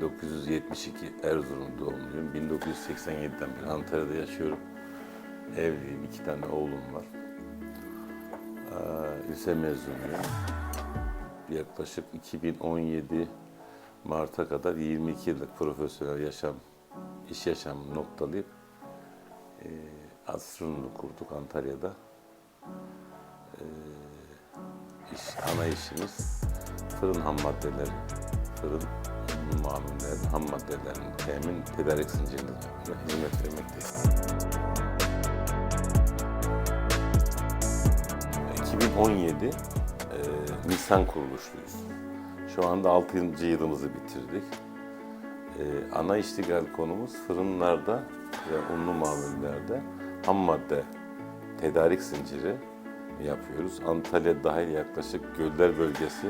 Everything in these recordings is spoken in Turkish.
1972 Erzurum doğumluyum. 1987'den beri Antalya'da yaşıyorum. Evliyim, iki tane oğlum var. Lise mezunuyum. Yaklaşık 2017 Mart'a kadar 22 yıllık profesyonel yaşam iş yaşamı noktalayıp e, Asrunlu kurduk Antalya'da. E, iş, ana işimiz fırın ham maddeleri, fırın mamullerin ham maddelerin temin tedarik zincirine hizmet vermekteyiz. 2017 e, Nisan kuruluşluyuz. Şu anda 6. yılımızı bitirdik. E, ana iştigal konumuz fırınlarda ve unlu mamullerde ham madde tedarik zinciri yapıyoruz. Antalya dahil yaklaşık Göller bölgesi,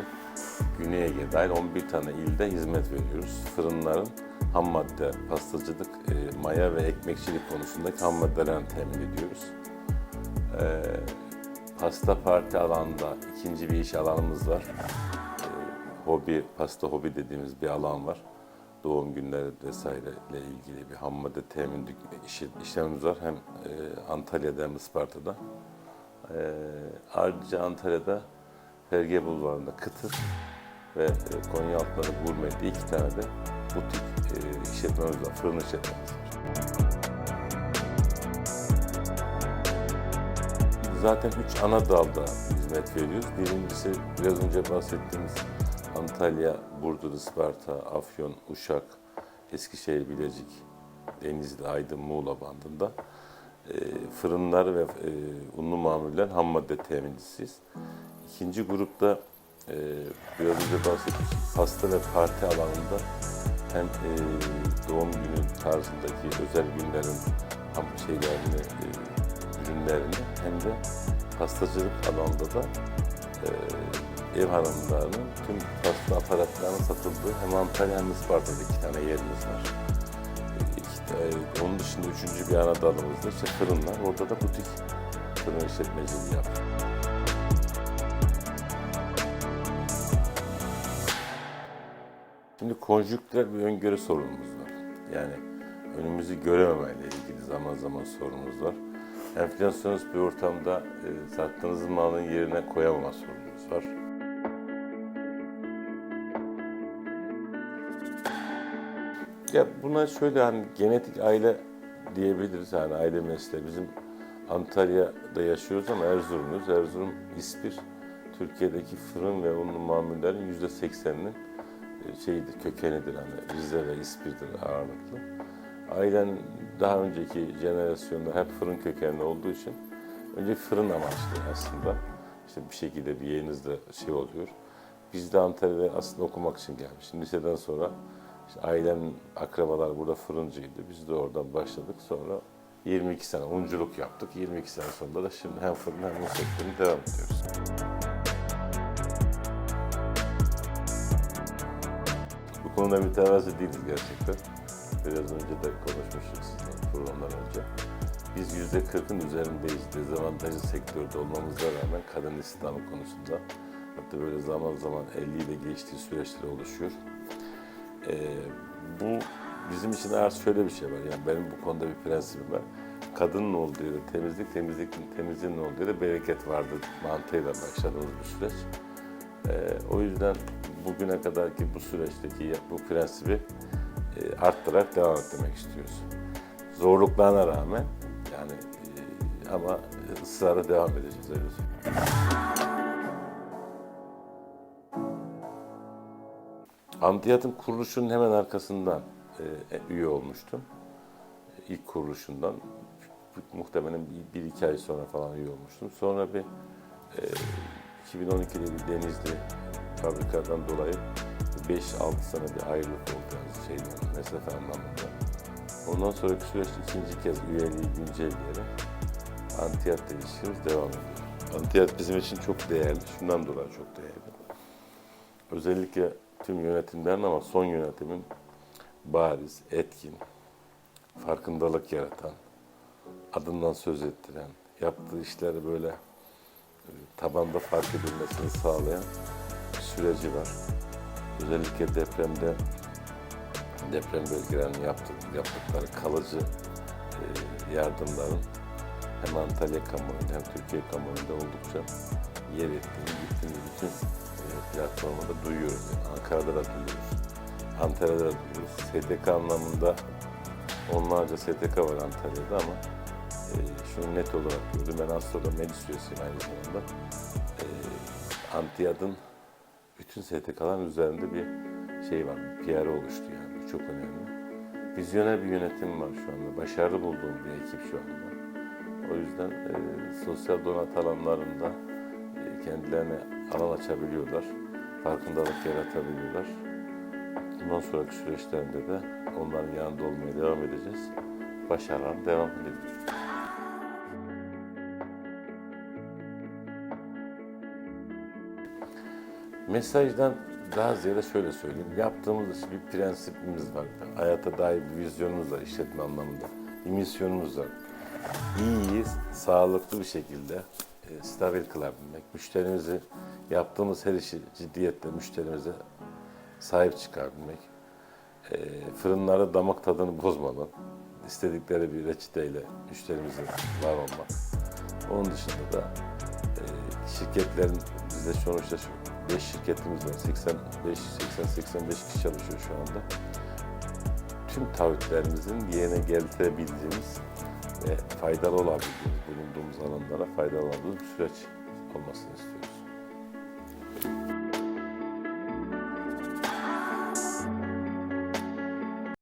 Güney Ege dahil 11 tane ilde hizmet veriyoruz. Fırınların ham madde, pastacılık, e, maya ve ekmekçilik konusundaki ham maddelerini temin ediyoruz. E, pasta parti alanında ikinci bir iş alanımız var. E, hobi, pasta hobi dediğimiz bir alan var. Doğum günleri vesaire ile ilgili bir ham madde temin işlemimiz var. Hem e, Antalya'da hem Isparta'da. E, ayrıca Antalya'da Ferge Bulvarı'nda Kıtır ve e, Konyaaltı'da Gurme diye iki tane de butik e, işletmemiz var, fırın işletmemiz var. Zaten üç ana dalda hizmet veriyoruz. Birincisi biraz önce bahsettiğimiz Antalya, Burdur, Isparta, Afyon, Uşak, Eskişehir, Bilecik, Denizli, Aydın, Muğla bandında e, fırınlar ve e, unlu mamuller ham madde temincisiyiz. İkinci grupta e, biraz önce bahsettiğim pasta ve parti alanında hem e, doğum günü tarzındaki özel günlerin ham şeylerini, e, ürünlerini hem de pastacılık alanında da e, ev hanımlarının tüm pasta aparatlarının satıldığı hem Antalya hem Isparta'da iki tane yerimiz var. İki- e, onun dışında üçüncü bir ana dalımız da işte fırınlar. Orada da butik fırın işletmeciliği yapıyoruz. Şimdi konjüktürel bir öngörü sorunumuz var. Yani önümüzü görememeyle ilgili zaman zaman sorunumuz var. Enflasyonist bir ortamda e, sattığınız malın yerine koyamama sorunumuz var. Ya buna şöyle hani genetik aile diyebiliriz yani aile mesleği. Bizim Antalya'da yaşıyoruz ama Erzurumluyuz. Erzurum İspir Türkiye'deki fırın ve unlu mamullerin yüzde sekseninin e, şeyidir, kökenidir hani Rize ve İspir'dir ağırlıklı. Ailen daha önceki jenerasyonda hep fırın kökenli olduğu için önce fırın amaçlı aslında. İşte bir şekilde bir yerinizde şey oluyor. Biz de Antalya'da aslında okumak için gelmiştim. Liseden sonra işte ailem, akrabalar burada fırıncıydı. Biz de oradan başladık. Sonra 22 sene unculuk yaptık. 22 sene sonra da şimdi hem fırın hem un sektörüne devam ediyoruz. Bu konuda mütevazi değiliz gerçekten. Biraz önce de konuşmuştuk sizinle programdan önce. Biz yüzde kırkın üzerindeyiz. Dezavantajlı sektörde olmamıza rağmen kadın istihdamı konusunda. Hatta böyle zaman zaman 50 ile geçtiği süreçler oluşuyor. Ee, bu bizim için eğer şöyle bir şey var. Yani benim bu konuda bir prensibim var. Kadının olduğu yerde temizlik, temizlikin temizliğin olduğu yerde bereket vardır mantığıyla başladığımız bir süreç. Ee, o yüzden bugüne kadarki bu süreçteki bu prensibi e, arttırarak devam etmek istiyoruz. Zorluklarına rağmen yani e, ama ısrarla devam edeceğiz öyle söyleyeyim. Antiyat'ın kuruluşunun hemen arkasından e, üye olmuştum. İlk kuruluşundan muhtemelen bir, bir iki ay sonra falan üye olmuştum. Sonra bir e, 2012'de bir Denizli fabrikadan dolayı 5-6 sene bir ayrılık oldu yani şeyden, mesafe anlamında. Ondan sonraki süreçte ikinci kez üyeliği güncelleyerek Antiyat'la ilişkimiz devam ediyor. Antiyat bizim için çok değerli, şundan dolayı çok değerli. Özellikle tüm yönetimlerin ama son yönetimin bariz, etkin, farkındalık yaratan, adından söz ettiren, yaptığı işleri böyle e, tabanda fark edilmesini sağlayan süreci var. Özellikle depremde deprem bölgelerinin yaptık, yaptıkları kalıcı e, yardımların hem Antalya kamuoyunda hem Türkiye kamuoyunda oldukça yer ettiğini, gittiğini bütün platformda duyuyoruz. Yani Ankara'da da duyuyoruz. Antalya'da da duyuyoruz. STK anlamında onlarca STK var Antalya'da ama e, şunu net olarak gördüm. Ben aslında meclis üyesiyim aynı zamanda. E, Antiyad'ın bütün STK'ların üzerinde bir şey var, bir PR oluştu yani. Bu çok önemli. Vizyoner bir yönetim var şu anda. Başarılı bulduğum bir ekip şu anda. O yüzden e, sosyal donat alanlarında kendilerine alan açabiliyorlar. Farkındalık yaratabiliyorlar. Bundan sonraki süreçlerinde de onların yanında olmaya devam edeceğiz. Başarılar devam edeceğiz. Mesajdan daha ziyade şöyle söyleyeyim. Yaptığımız bir prensibimiz var. Hayata dair bir vizyonumuz var işletme anlamında. Bir misyonumuz var. İyiyi, sağlıklı bir şekilde stabil kılabilmek. Müşterimizi, yaptığımız her işi ciddiyetle müşterimize sahip çıkabilmek. E, fırınlarda damak tadını bozmadan, istedikleri bir reçeteyle müşterimize var olmak. Onun dışında da e, şirketlerin bizde sonuçta şu 5 şirketimiz var. 85 80 85 kişi çalışıyor şu anda. Tüm taahhütlerimizin yerine getirebildiğimiz de faydalı olabildiğimiz, bulunduğumuz alanlara faydalı olabildiğimiz bir süreç olmasını istiyoruz.